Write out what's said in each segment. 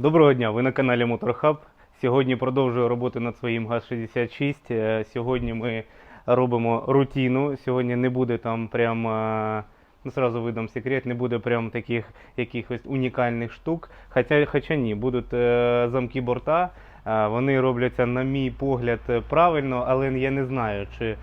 Доброго дня, ви на каналі Моторхаб. Сьогодні продовжую роботу над своїм ГАЗ-66. Е, Сьогодні ми робимо рутину. Сьогодні не буде там прям, е, ну сразу видам секрет, не буде прям таких якихось унікальних штук. Хоча, хоча ні, будуть е, замки борта. Вони робляться, на мій погляд, правильно, але я не знаю, чи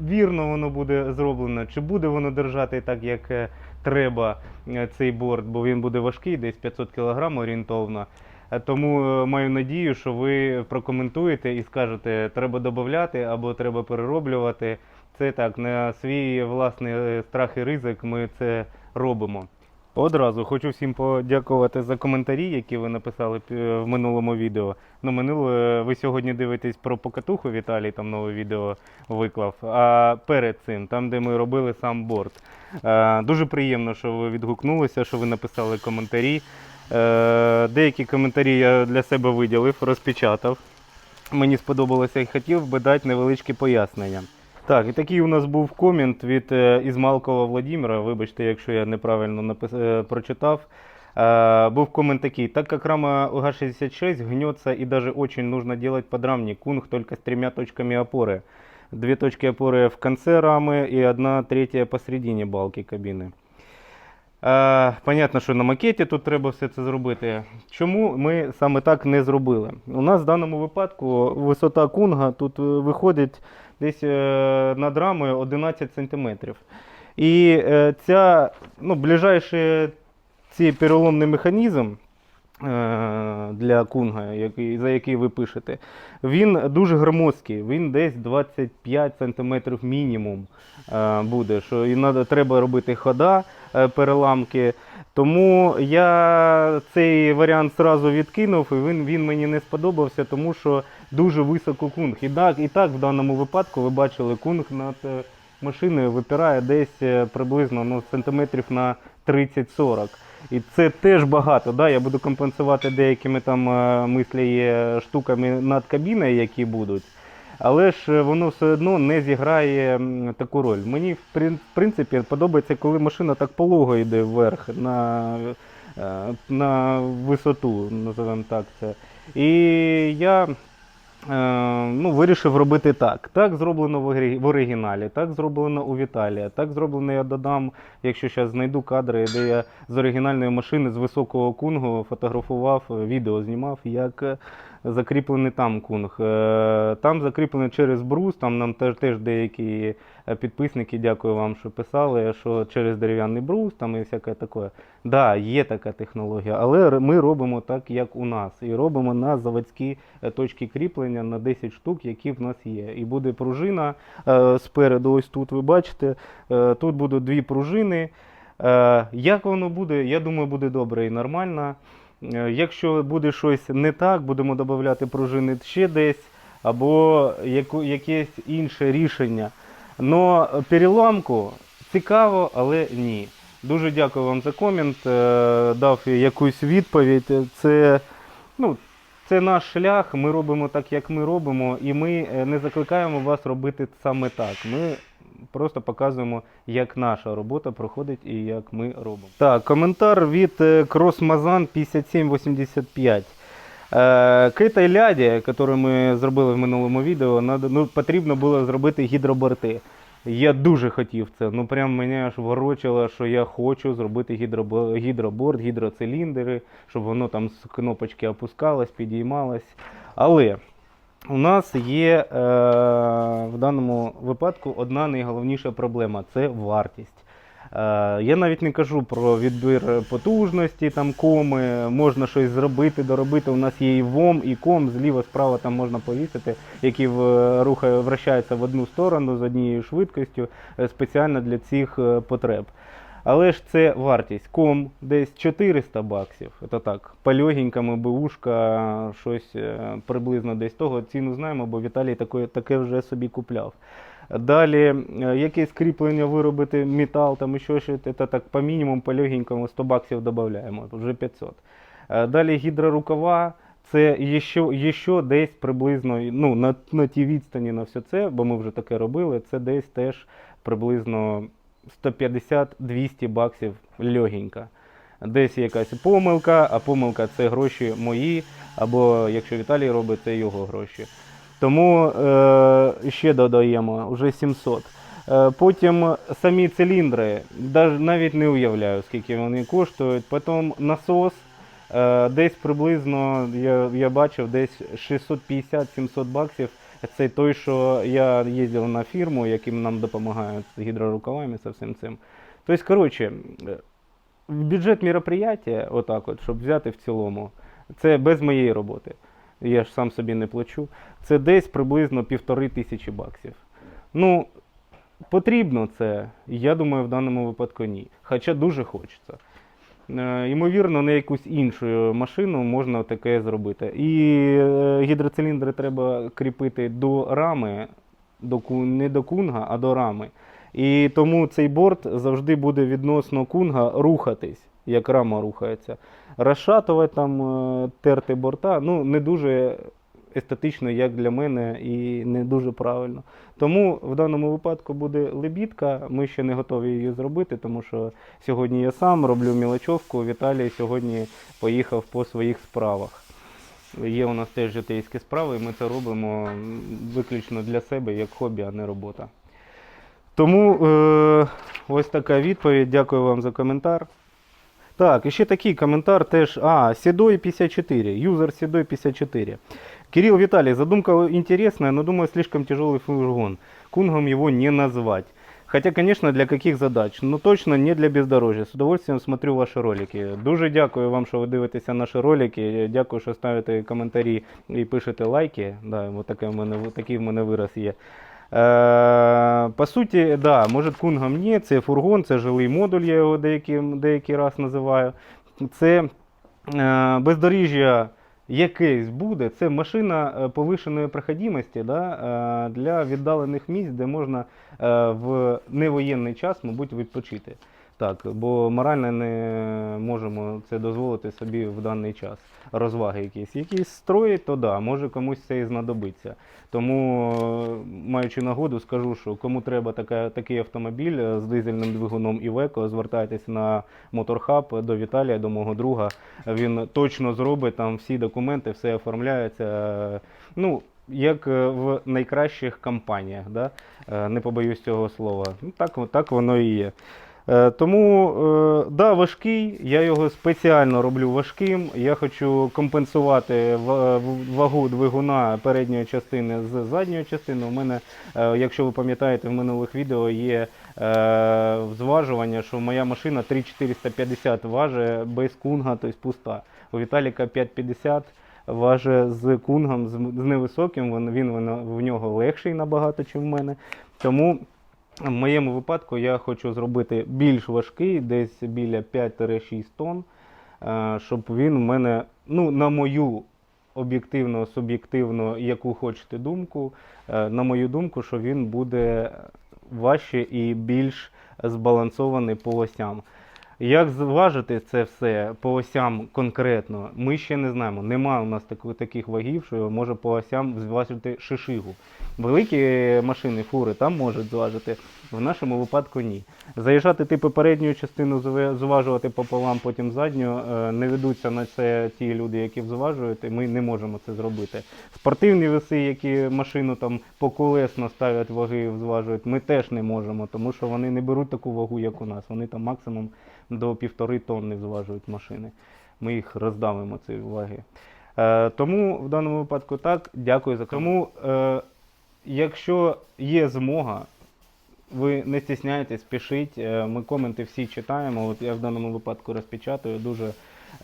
вірно воно буде зроблено, чи буде воно держати так, як треба е, цей борт, бо він буде важкий, десь 500 кг орієнтовно. Е, Тому е, маю надію, що ви прокоментуєте і скажете, треба додати або треба перероблювати. Це так, на свій власний страх і ризик ми це робимо. Одразу хочу всім подякувати за коментарі, які ви написали е, в минулому відео. Ну, минуле ви сьогодні дивитесь про покатуху Віталій, там нове відео виклав. А перед цим, там, де ми робили сам борт. Е, Дуже приємно, що ви відгукнулися, що ви написали коментарі. Е, Деякі коментарі я для себе виділив, розпечатав. Мені сподобалося і хотів би дати невеличкі пояснення. Так, і такий у нас був комент від е, Ізмалкова Владимира. Вибачте, якщо я неправильно напис... е, прочитав. Е, був комент такий. Так как рама УГА-66 гнется и даже очень нужно делать подрамник кунг только с тремя точками опоры. Две точки опоры в конце рамы и одна третья посередине балки кабіни. Е, понятно, що на макеті тут треба все це зробити. Чому ми саме так не зробили? У нас в даному випадку висота кунга тут е, виходить десь е, над рамою 11 см. І ця, ну, ближайший цей переломний механізм для кунга, який, за який ви пишете, він дуже громоздкий, він десь 25 см мінімум е, буде. Що і треба робити хода, е, переламки. Тому я цей варіант зразу відкинув, і він, він мені не сподобався, тому що дуже високо кунг. І так, і так в даному випадку ви бачили, кунг над е, машиною випирає десь е, приблизно ну, сантиметрів на 30-40. І це теж багато. Да? Я буду компенсувати деякими там е, мислі штуками над кабіною, які будуть. Але ж е, воно все одно не зіграє таку роль. Мені, в принципі, подобається, коли машина так полого йде вверх на, е, на висоту, називаємо так це. І я ну, вирішив робити так. Так зроблено в оригіналі, так зроблено у Віталія, так зроблено я додам, якщо зараз знайду кадри, де я з оригінальної машини з високого кунгу фотографував, е, відео знімав, як е, закріплений там кунг. Е, Там закріплений через брус, там нам теж, теж деякі е, підписники, дякую вам, що писали, що через дерев'яний брус там і всяке таке. Да, є така технологія, але ми робимо так, як у нас. І робимо на заводські е, точки кріплення на 10 штук, які в нас є. І буде пружина спереду, ось тут ви бачите. Тут будуть дві пружини. Як воно буде, я думаю, буде добре і нормально. Е, Якщо буде щось не так, будемо додати пружини ще десь, або якесь інше рішення. Но переламку цікаво, але ні. Дуже дякую вам за комент. е, Дав якусь відповідь. Це, ну, це наш шлях. Ми робимо так, як ми робимо, і ми е, не закликаємо вас робити саме так. Ми просто показуємо, як наша робота проходить і як ми робимо. Так, коментар від е, Кросмазан 5785. Е, К этой ляді, яку ми зробили в минулому відео, ну, потрібно було зробити гідроборти. Я дуже хотів це. Ну прям мене аж ворочило, що я хочу зробити гідробо- гідроборд, гідроциліндри, щоб воно там з кнопочки опускалось, підіймалось. Але у нас є е, в даному випадку одна найголовніша проблема це вартість. Е, я навіть не кажу про відбір потужності, там коми, можна щось зробити, доробити. У нас є і ВОМ, і ком, зліва, справа там можна повісити, які рухає, вращаються в одну сторону з однією швидкістю е, спеціально для цих е, потреб. Але ж це вартість. Ком десь 400 баксів. Це так, пальогеньками бушка, щось е, приблизно десь того. Ціну знаємо, бо Віталій таке, таке вже собі купляв. Далі е, якесь кріплення виробити, метал, там ще щось, це так по мінімуму, по легенькому 100 баксів додаємо, вже 500. Е, Далі гідрорукава, це ще, ще десь приблизно ну, на, на тій відстані на все це, бо ми вже таке робили, це десь теж приблизно 150-200 баксів легенька. десь якась помилка, а помилка це гроші мої, або якщо Віталій робить, це його гроші. Тому е, ще додаємо вже 700. Е, Потім самі циліндри, навіть не уявляю, скільки вони коштують. Потім насос, е, десь приблизно, я, я бачив, десь 650-700 баксів. Це той, що я їздив на фірму, яким нам допомагають з гідрорукавами, з всім цим. Тобто, коротше, бюджет мероприятия, отак от, щоб взяти в цілому, це без моєї роботи. Я ж сам собі не плачу. Це десь приблизно півтори тисячі баксів. Ну, потрібно це, я думаю, в даному випадку ні. Хоча дуже хочеться. Е, Ймовірно, на якусь іншу машину можна таке зробити. І е, гідроциліндри треба кріпити до рами, до, не до кунга, а до рами. І тому цей борт завжди буде відносно кунга рухатись, як рама рухається. Розшатувати там, е, терти борта, ну не дуже естетично, як для мене, і не дуже правильно. Тому в даному випадку буде лебідка. Ми ще не готові її зробити, тому що сьогодні я сам роблю мілочовку. Віталій сьогодні поїхав по своїх справах. Є у нас теж житейські справи, і ми це робимо виключно для себе як хобі, а не робота. Тому е, ось така відповідь. Дякую вам за коментар. Так, і ще такий коментар теж. А, Седой 54, юзер Седой 54. Кирилл Виталий, задумка интересная, но думаю, слишком тяжелый фургон. Кунгом его не назвать. Хотя, конечно, для каких задач, но точно не для бездорожжя. З удовольствием смотрю ваші ролики. Дуже дякую вам, що ви дивитеся наші ролики. Дякую, що ставите коментарі і пишете лайки. Да, таке в мене, такий в мене вираз є. Е, по суті, да, може кунгом ні, це фургон, це жилий модуль, я його деякий, деякий раз називаю. Це е, бездоріжжя якесь буде, це машина е, повишеної проходимості да, е, для віддалених місць, де можна е, в невоєнний час, мабуть, відпочити. Так, бо морально не можемо це дозволити собі в даний час. Розваги якісь. Якісь строїть, то да, може комусь це і знадобиться. Тому, е, маючи нагоду, скажу, що кому треба така, такий автомобіль е, з дизельним двигуном Iveco, звертайтесь на Моторхаб до Віталія, до мого друга. Він точно зробить там всі документи, все оформляється. Ну, як е, в найкращих компаніях, да? Не побоюсь цього слова. Ну, так, так воно і є. Е, Тому, е, да, важкий, я його спеціально роблю важким. Я хочу компенсувати вагу двигуна передньої частини з задньої частини. У мене, е, якщо ви пам'ятаєте, в минулих відео є е, зважування, що моя машина 3450 важить без кунга, тобто пуста. У Віталіка 550 важить з кунгом, з невисоким, він, він в нього легший набагато, ніж в мене. Тому в моєму випадку я хочу зробити більш важкий, десь біля 5-6 тонн, е, щоб він в мене, ну, на мою об'єктивно, суб'єктивно, яку хочете думку, е, на мою думку, що він буде важче і більш збалансований по осям. Як зважити це все по осям конкретно, ми ще не знаємо. Немає у нас таких вагів, що може по осям зважити шишигу. Великі машини, фури там можуть зважити, в нашому випадку ні. Заїжджати типу передню частину зважувати пополам, потім задню, е, не ведуться на це ті люди, які зважують, і ми не можемо це зробити. Спортивні веси, які машину там поколесно ставлять ваги, зважують, ми теж не можемо, тому що вони не беруть таку вагу, як у нас. Вони там максимум до півтори тонни зважують машини. Ми їх роздавимо ці ваги. Е, тому в даному випадку так, дякую за тому. Е, якщо є змога, ви не стісняйтесь, пишіть. Е, Ми коменти всі читаємо. От я в даному випадку розпечатую, дуже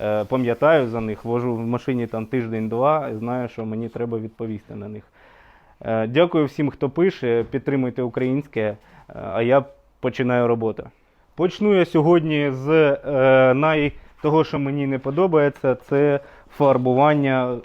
е, пам'ятаю за них, вожу в машині там тиждень-два і знаю, що мені треба відповісти на них. Е, Дякую всім, хто пише, підтримуйте українське, а я починаю роботу. Почну я сьогодні з най... того, що мені не подобається, це фарбування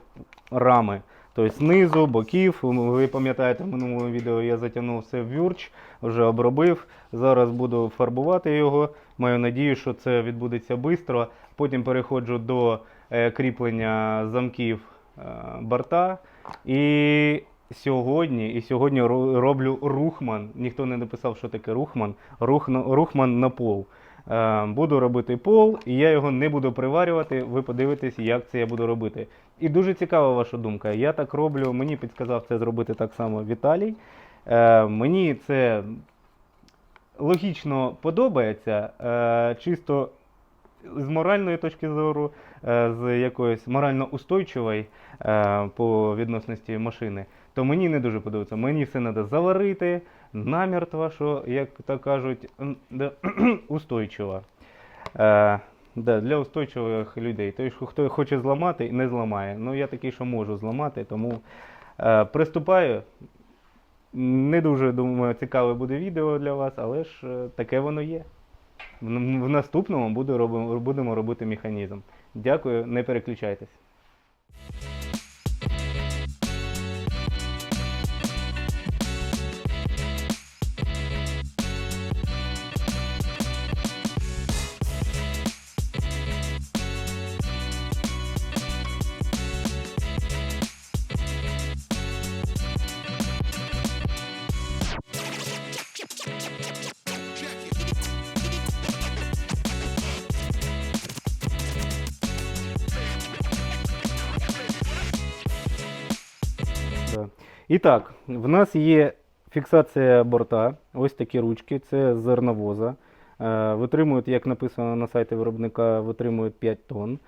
рами. Тобто знизу, боків. Ви пам'ятаєте, в минулому відео я затягнув все в вюрч, вже обробив. Зараз буду фарбувати його. Маю надію, що це відбудеться швидко. Потім переходжу до е, кріплення замків е, борта. І сьогодні, і сьогодні роблю рухман. Ніхто не написав, що таке рухман. Рух, рухман на пол. Е, Буду робити пол, і я його не буду приварювати. Ви подивитесь, як це я буду робити. І дуже цікава ваша думка. Я так роблю, мені підказав це зробити так само Віталій. Е, Мені це логічно подобається, е, чисто з моральної точки зору, з якоїсь морально устойчивої по відносності машини, то мені не дуже подобається. Мені все треба заварити намертво, що, як то кажуть, устойчиво. Е, да, для устойчивих людей. Той, що хто хоче зламати, не зламає. Ну, я такий, що можу зламати, тому е, приступаю. Не дуже думаю, цікаве буде відео для вас, але ж е, таке воно є. В, наступному буду будемо робити механізм. Дякую, не переключайтесь. І так, в нас є фіксація борта. Ось такі ручки, це зерновоза. Е, Витримують, як написано на сайті виробника, витримують 5 тонн.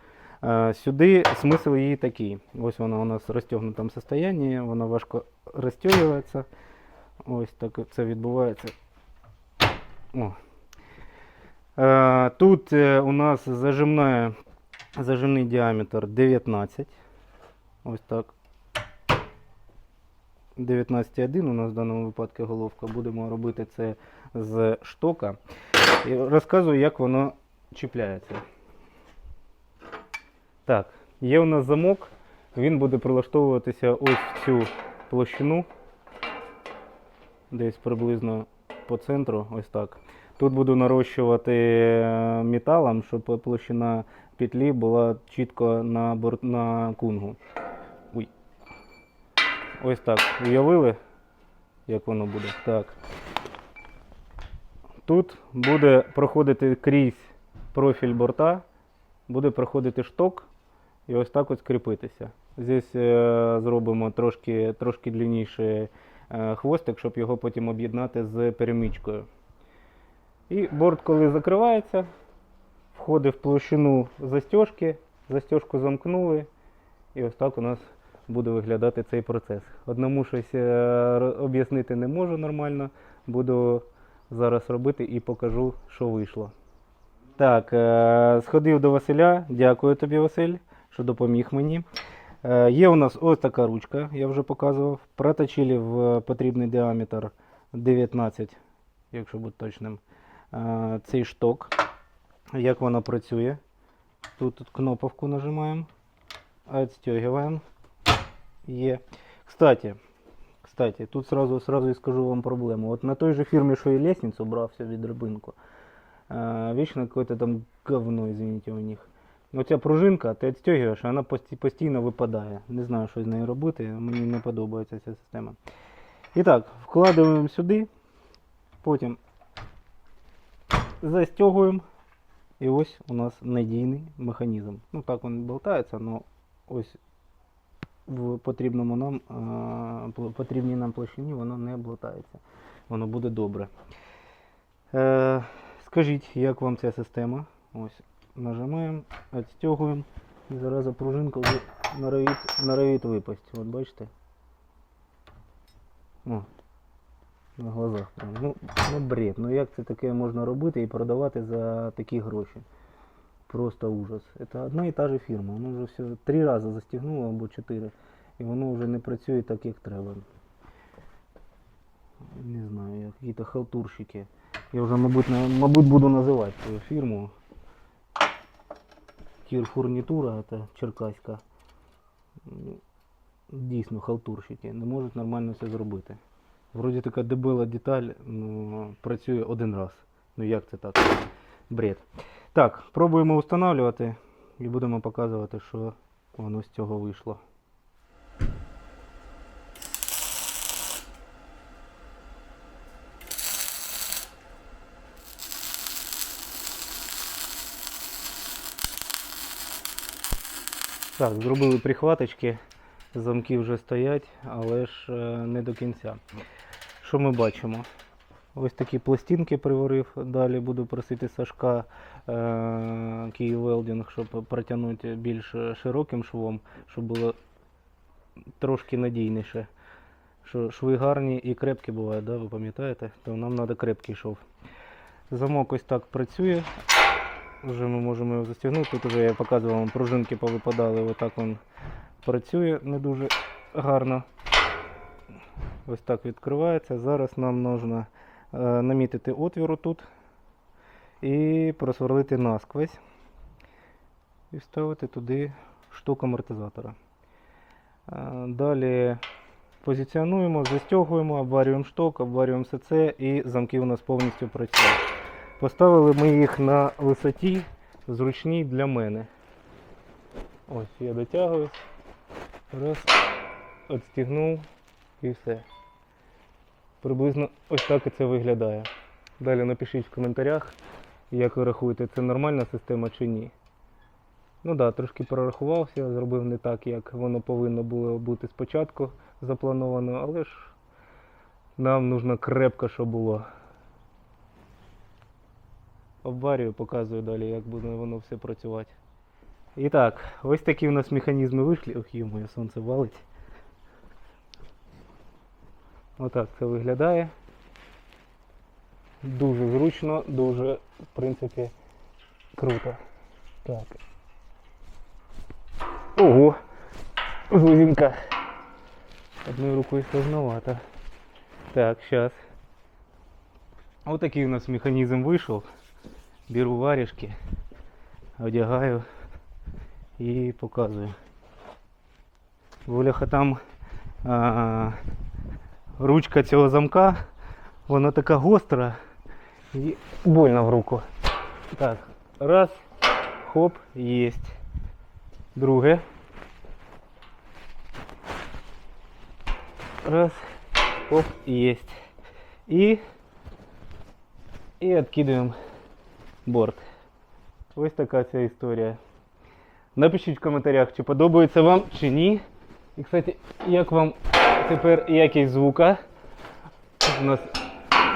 Е, Сюди смисл її такий. Ось вона у нас в розтягнутому стані, вона важко розтягується. Ось так це відбувається. О. Е, Тут у нас зажимна, зажимний діаметр 19. Ось так. 19,1 у нас в даному випадку головка. Будемо робити це з штока. І розказую, як воно чіпляється. Так, є у нас замок. Він буде прилаштовуватися ось в цю площину. Десь приблизно по центру, ось так. Тут буду нарощувати е, металом, щоб площина петлі була чітко на, на кунгу. Ось так. Уявили, як воно буде? Так. Тут буде проходити крізь профіль борта, буде проходити шток і ось так ось кріпитися. Здесь е, зробимо трошки, трошки длинніший е, хвостик, щоб його потім об'єднати з перемичкою. І борт, коли закривається, входить в площину застежки, застежку замкнули, і ось так у нас буде виглядати цей процес. Одному щось е, об'яснити не можу нормально. Буду зараз робити і покажу, що вийшло. Так, е, сходив до Василя. Дякую тобі, Василь, що допоміг мені. Е, Є у нас ось така ручка, я вже показував. Проточили в потрібний діаметр 19, якщо бути точним. Цей шток. Як вона працює? Тут кнопочку нажимаємо, відстегиваємо. Є. Кстати, кстати, тут сразу, сразу і скажу вам проблему. От на той же фірмі, що і лестницю брався від рибинку, э, вечно какое-то там говно, извините, у них. Оця пружинка, ти відстегуєш, вона постійно випадає. Не знаю, що з нею робити, мені не подобається ця система. І так, вкладаємо сюди, потім застягуємо. І ось у нас надійний механізм. Ну так він болтається, але ось в потрібному нам, а, потрібній нам площині воно не болтається. Воно буде добре. Е, скажіть, як вам ця система? Ось нажимаємо, відстягуємо і зараз пружинка вже норовить випасть. От бачите? О, на глазах. Ну, ну бред. Ну як це таке можна робити і продавати за такі гроші? Просто ужас. Это одна і та же фірма. Воно вже все три рази застігнуло або чотири. І воно вже не працює так, як треба. Не знаю, як якісь халтурщики. Я вже, мабуть, мабуть, буду називати свою фірму. Тірфурнітура, це черкаська. Дійсно, халтурщики. Не можуть нормально все зробити. Вроді така дебела деталь, ну, працює один раз. Ну як це так? Бред. Так, пробуємо встановлювати і будемо показувати, що воно з цього вийшло. Так, зробили прихваточки, замки вже стоять, але ж е, не до кінця. Що ми бачимо? Ось такі пластинки приварив. Далі буду просити Сашка е- Київ щоб протягнути більш широким швом, щоб було трошки надійніше. Що шви гарні і крепкі бувають, да? ви пам'ятаєте? То нам треба крепкий шов. Замок ось так працює. Вже ми можемо його застягнути. Тут вже я показував вам пружинки повипадали, отак він працює не дуже гарно. Ось так відкривається. Зараз нам потрібно намітити отвір тут і просверлити насквозь і вставити туди штук амортизатора. Е, Далі позиціонуємо, застягуємо, обварюємо шток, обварюємо все це і замки у нас повністю працюють. Поставили ми їх на висоті зручній для мене. Ось я дотягуюсь. Раз, відстігнув і все. Приблизно ось так і це виглядає. Далі напишіть в коментарях, як ви рахуєте, це нормальна система чи ні. Ну так, да, трошки прорахувався, зробив не так, як воно повинно було бути спочатку заплановано, але ж нам нужно крепко, щоб було. Обварюю, показую далі, як буде воно все працювати. І так, ось такі у нас механізми вийшли. Ох, моє сонце валить. Отак це виглядає. Дуже зручно, дуже, в принципі, круто. Так. Ого! Глузинка. Одною рукою сложновато. Так, сейчас. Вот такий у нас механізм вийшов. Беру варежки, одягаю і показую. Бляха там а, ручка цього замка, вона така гостра і больно в руку. Так, раз, хоп, єсть. Друге. Раз, хоп, есть. І, і відкидуємо борт. Ось така ця історія. Напишіть в коментарях, чи подобається вам, чи ні. І, кстати, як вам тепер якість звука. У нас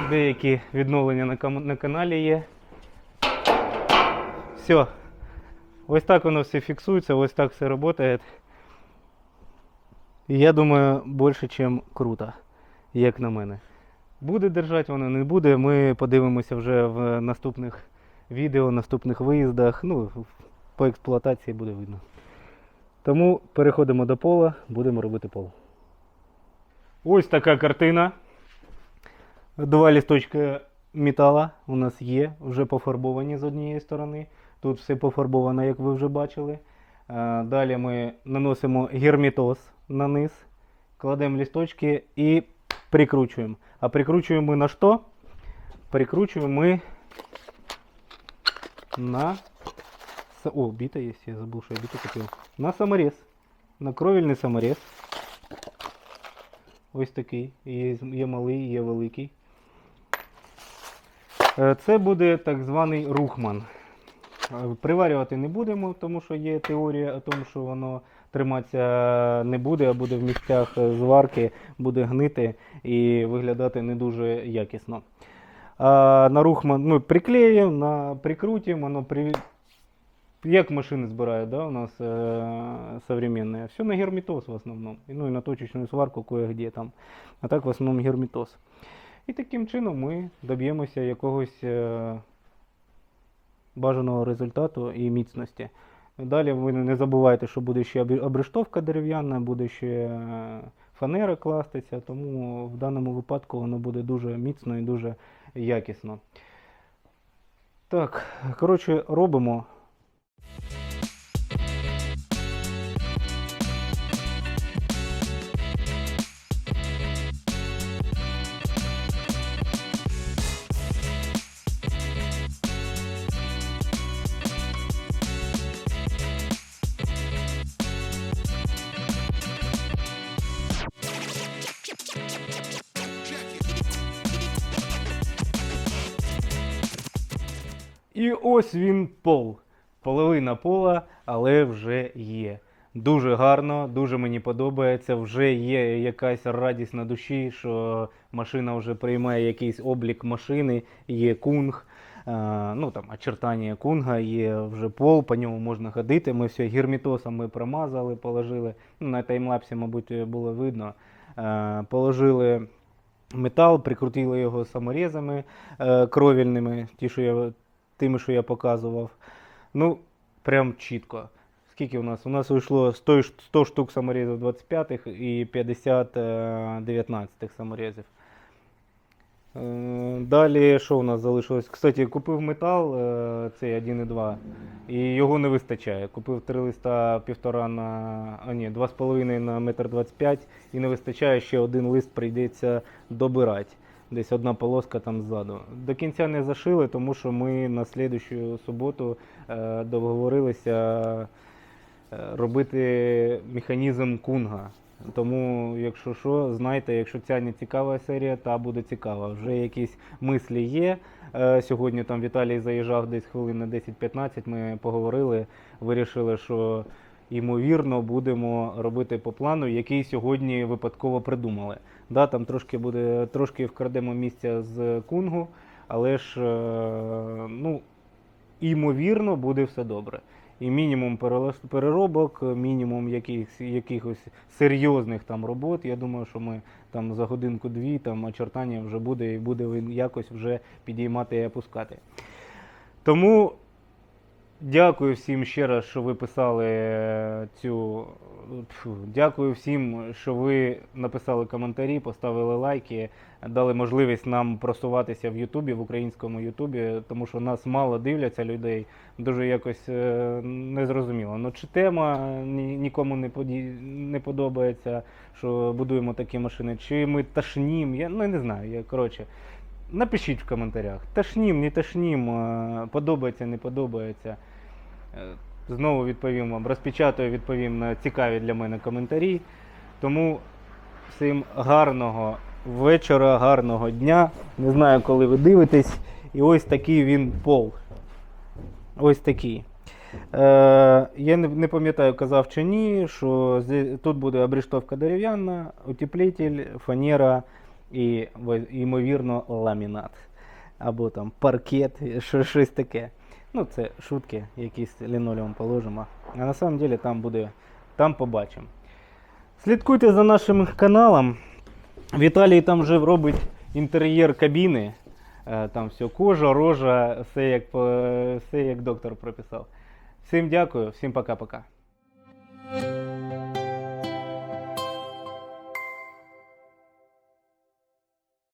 деякі відновлення на, каналі є. Все. Ось так воно все фіксується, ось так все працює. Я думаю, більше, ніж круто, як на мене. Буде держати воно, не буде. Ми подивимося вже в наступних відео, наступних виїздах. Ну, по експлуатації буде видно. Тому переходимо до пола, будемо робити пол. Ось така картина. Два лісточки метала у нас є, вже пофарбовані з однієї сторони. Тут все пофарбовано, як ви вже бачили. Е, Далі ми наносимо герметоз на низ, кладемо лісточки і прикручуємо. А прикручуємо ми на що? Прикручуємо ми на. О, бита есть, я забыл, что я биту купил. На саморез. На кровельний саморез. Ось такий. Є, є малий, є великий. Е, Це буде так званий рухман. Е, Приварювати не будемо, тому що є теорія о тому, що воно триматися не буде, а буде в місцях е, зварки, буде гнити і виглядати не дуже якісно. А на рухман ну, приклеїмо, на прикрутимо, воно при... як машини збирають, да, у нас е- современные. Все на герметоз в основному. Ну і на точечну сварку кое-где там. А так в основному герметоз. І таким чином ми доб'ємося якогось е- бажаного результату і міцності. Далі ви не забувайте, що буде ще обрештовка дерев'яна, буде ще е, фанера кластися, тому в даному випадку воно буде дуже міцно і дуже якісно. Так, коротше, робимо. І ось він пол. Половина пола, але вже є. Дуже гарно, дуже мені подобається. Вже є якась радість на душі, що машина вже приймає якийсь облік машини, є кунг. е, Ну там очертання кунга, є вже пол, по ньому можна ходити. Ми все герметосом ми промазали, положили. Ну, на таймлапсі, мабуть, було видно. Е, Положили метал, прикрутили його саморізами е, кровільними, ті, що я, тими, що я показував. Ну, прям чітко. Скільки у нас? У нас вийшло 100, 100 штук саморізів 25-х і 50 е, 19-х саморізів. Е, Далі, що у нас залишилось? Кстати, купив метал, е, цей 1,2, і його не вистачає. Купив три листа півтора на. А ні, 2,5 на метр 25 і не вистачає, ще один лист прийдеться добирати. Десь одна полоска там ззаду. До кінця не зашили, тому що ми на слідущу суботу е, договорилися е, робити механізм кунга. Тому, якщо що, знайте, якщо ця не цікава серія, та буде цікава. Вже якісь мислі є. Е, Сьогодні там Віталій заїжджав десь хвилин на 10-15, ми поговорили, вирішили, що ймовірно будемо робити по плану, який сьогодні випадково придумали. Да, там трошки буде, трошки вкрадемо місця з кунгу, але ж е, ну, ймовірно буде все добре. І мінімум переробок, мінімум якихось, якихось серйозних там робот. Я думаю, що ми там за годинку-дві там очертання вже буде і буде він якось вже підіймати і опускати. Тому дякую всім ще раз, що ви писали е, цю. Дякую всім, що ви написали коментарі, поставили лайки, дали можливість нам просуватися в Ютубі, в українському Ютубі, тому що нас мало дивляться людей. Дуже якось е, незрозуміло. Ну, чи тема нікому не, поді... не подобається, що будуємо такі машини, чи ми ташнім, я ну, я не знаю. Я, коротше, напишіть в коментарях. Ташнім, не ташнім, е, подобається, не подобається. Е, Знову відповім вам, розпечатаю, відповім на цікаві для мене коментарі. Тому всім гарного вечора, гарного дня. Не знаю, коли ви дивитесь. І ось такий він пол. Ось такий. Е, я не, пам'ятаю, казав чи ні, що тут буде обрештовка дерев'яна, утеплитель, фанера і, ймовірно, ламінат. Або там паркет, що, щось таке. Ну, це шутки, якісь лінолеум положимо. А на самом деле там буде, там побачимо. Слідкуйте за нашим каналом. Віталій там вже робить інтер'єр кабіни. Е, Там все кожа, рожа, все як, все як доктор прописав. Всім дякую, всім пока-пока.